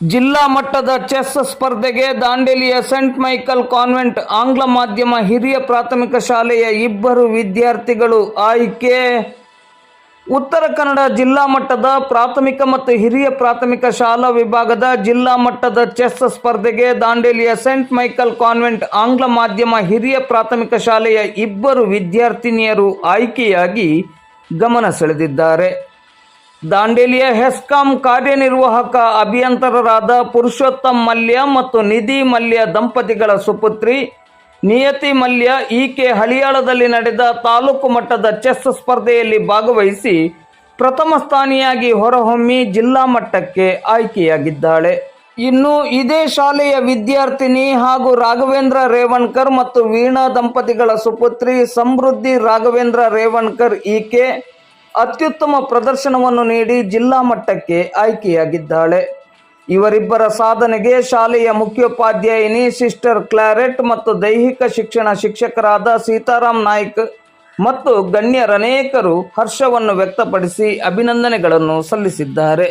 ಜಿಲ್ಲಾ ಮಟ್ಟದ ಚೆಸ್ ಸ್ಪರ್ಧೆಗೆ ದಾಂಡೇಲಿಯ ಸೆಂಟ್ ಮೈಕಲ್ ಕಾನ್ವೆಂಟ್ ಆಂಗ್ಲ ಮಾಧ್ಯಮ ಹಿರಿಯ ಪ್ರಾಥಮಿಕ ಶಾಲೆಯ ಇಬ್ಬರು ವಿದ್ಯಾರ್ಥಿಗಳು ಆಯ್ಕೆ. ಉತ್ತರ ಕನ್ನಡ ಜಿಲ್ಲಾ ಮಟ್ಟದ ಪ್ರಾಥಮಿಕ ಮತ್ತು ಹಿರಿಯ ಪ್ರಾಥಮಿಕ ಶಾಲಾ ವಿಭಾಗದ ಜಿಲ್ಲಾ ಮಟ್ಟದ ಚೆಸ್ ಸ್ಪರ್ಧೆಗೆ ದಾಂಡೇಲಿಯ ಸೆಂಟ್ ಮೈಕಲ್ ಕಾನ್ವೆಂಟ್ ಆಂಗ್ಲ ಮಾಧ್ಯಮ ಹಿರಿಯ ಪ್ರಾಥಮಿಕ ಶಾಲೆಯ ಇಬ್ಬರು ವಿದ್ಯಾರ್ಥಿನಿಯರು ಆಯ್ಕೆಯಾಗಿ ಗಮನ ಸೆಳೆದಿದ್ದಾರೆ. ದಾಂಡೇಲಿಯ ಹೆಸ್ಕಾಂ ಕಾರ್ಯನಿರ್ವಾಹಕ ಅಭಿಯಂತರರಾದ ಪುರುಷೋತ್ತಮ್ ಮಲ್ಯ ಮತ್ತು ನಿಧಿ ಮಲ್ಯ ದಂಪತಿಗಳ ಸುಪುತ್ರಿ ನಿಯತಿ ಮಲ್ಯ ಈಕೆ ಹಳಿಯಾಳದಲ್ಲಿ ನಡೆದ ತಾಲೂಕು ಮಟ್ಟದ ಚೆಸ್ ಸ್ಪರ್ಧೆಯಲ್ಲಿ ಭಾಗವಹಿಸಿ ಪ್ರಥಮ ಸ್ಥಾನಿಯಾಗಿ ಹೊರಹೊಮ್ಮಿ ಜಿಲ್ಲಾ ಮಟ್ಟಕ್ಕೆ ಆಯ್ಕೆಯಾಗಿದ್ದಾಳೆ. ಇನ್ನು ಇದೇ ಶಾಲೆಯ ವಿದ್ಯಾರ್ಥಿನಿ ಹಾಗೂ ರಾಘವೇಂದ್ರ ರೇವಣ್ಕರ್ ಮತ್ತು ವೀಣಾ ದಂಪತಿಗಳ ಸುಪುತ್ರಿ ಸಮೃದ್ಧಿ ರಾಘವೇಂದ್ರ ರೇವಣ್ಕರ್ ಈಕೆ ಅತ್ಯುತ್ತಮ ಪ್ರದರ್ಶನವನ್ನು ನೀಡಿ ಜಿಲ್ಲಾ ಮಟ್ಟಕ್ಕೆ ಆಯ್ಕೆಯಾಗಿದ್ದಾಳೆ. ಇವರಿಬ್ಬರ ಸಾಧನೆಗೆ ಶಾಲೆಯ ಮುಖ್ಯೋಪಾಧ್ಯಾಯಿನಿ ಸಿಸ್ಟರ್ ಕ್ಲಾರೆಟ್ ಮತ್ತು ದೈಹಿಕ ಶಿಕ್ಷಣ ಶಿಕ್ಷಕರಾದ ಸೀತಾರಾಮ್ ನಾಯ್ಕ್ ಮತ್ತು ಗಣ್ಯರನೇಕರು ಹರ್ಷವನ್ನು ವ್ಯಕ್ತಪಡಿಸಿ ಅಭಿನಂದನೆಗಳನ್ನು ಸಲ್ಲಿಸಿದ್ದಾರೆ.